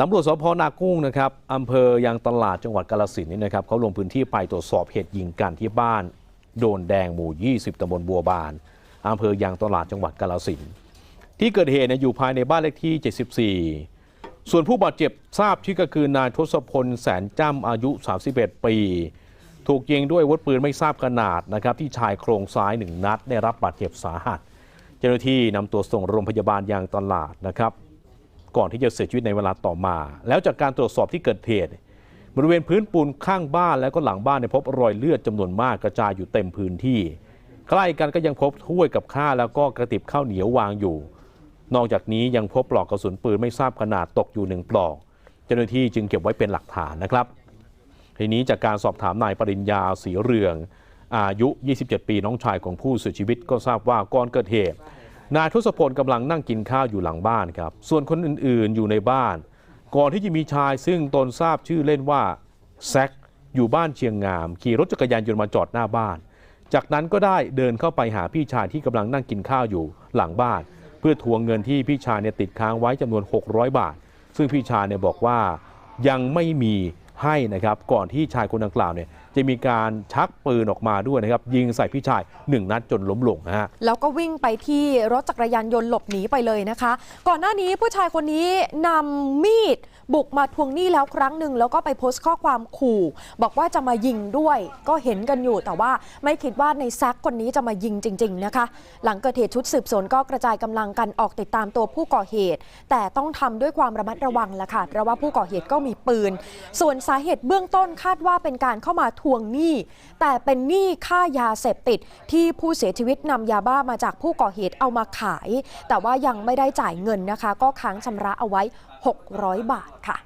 ตำรวจสพนากุ้งนะครับอำเภอยางตลาดจังหวัดกาลสินนี่นะครับเขาลงพื้นที่ไปตรวจสอบเหตุยิงกันที่บ้าน โดนแดงหมู่ 20ตำบลบัวบานอำเภอยางตลาดจังหวัดกาลสินที่เกิดเหตุเนี่ยอยู่ภายในบ้านเลขที่ 74 ส่วนผู้บาดเจ็บทราบชื่อก็คือนายทศพลแสนจ้ำอายุ 31 ปี ถูกยิงด้วยวุธปืนไม่ทราบขนาดนะครับที่ชายโครงซ้ายหนึ่งนัดได้รับบาดเจ็บสาหัส เจ้าหน้าที่นำตัวส่งโรงพยาบาลยางตลาดนะครับ ก่อนที่จะเสียชีวิตในเวลาต่อมา แล้วจากการตรวจสอบที่เกิดเหตุบริเวณพื้นปูนข้างบ้านและก็หลังบ้านพบรอยเลือดจำนวนมากกระจายอยู่เต็มพื้นที่ ใกล้กันก็ยังพบถ้วยกับข้าวแล้วก็กระติบข้าวเหนียววางอยู่ นอกจากนี้ยังพบปลอกกระสุนปืนไม่ทราบขนาดตกอยู่หนึ่งปลอก เจ้าหน้าที่จึงเก็บไว้เป็นหลักฐานนะครับ ทีนี้จากการสอบถามนายปริญญาสีเรือง อายุ 27 ปีน้องชายของผู้เสียชีวิตก็ทราบว่าก่อนเกิดเหตุ นายทศพลกำลังนั่งกินข้าวอยู่หลังบ้านครับ ส่วนคนอื่นๆอยู่ในบ้าน ก่อนที่จะมีชายซึ่งตนทราบชื่อเล่นว่าแซกอยู่บ้านเชียงงาม ขี่รถจักรยานยนต์มาจอดหน้าบ้าน จากนั้นก็ได้เดินเข้าไปหาพี่ชายที่กำลังนั่งกินข้าวอยู่หลังบ้าน เพื่อทวงเงินที่พี่ชายเนี่ยติดค้างไว้จำนวน 600 บาท ซึ่งพี่ชายเนี่ยบอกว่ายังไม่มีให้นะครับ ก่อนที่ชายคนดังกล่าวเนี่ย จะมีการชักปืนออกมาด้วยนะครับ ยิงใส่พี่ชายหนึ่งนัดจนล้มลงนะฮะแล้วก็วิ่งไปที่รถจักรยานยนต์หลบหนีไปเลยนะคะ ก่อนหน้านี้ผู้ชายคนนี้นำมีดบุกมาทวงหนี้แล้วครั้งหนึ่งแล้วก็ไปโพสต์ข้อความขู่ บอกว่าจะมายิงด้วย ก็เห็นกันอยู่แต่ว่าไม่คิดว่าในแซกคนนี้จะมายิงจริง ๆนะคะ หลังเกิดเหตุชุดสืบสวนก็กระจายกำลังกันออกติดตามตัวผู้ก่อเหตุ แต่ต้องทำด้วยความระมัดระวังละค่ะเพราะว่าผู้ก่อเหตุก็มีปืน ส่วนสาเหตุเบื้องต้นคาดว่าเป็นการเข้ามาทวงหนี้ แต่เป็นหนี้ค่ายาเสพติดที่ผู้เสียชีวิตนำยาบ้ามาจากผู้ก่อเหตุเอามาขาย แต่ว่ายังไม่ได้จ่ายเงินนะคะ ก็ค้างชำระเอาไว้ 600 บาทค่ะ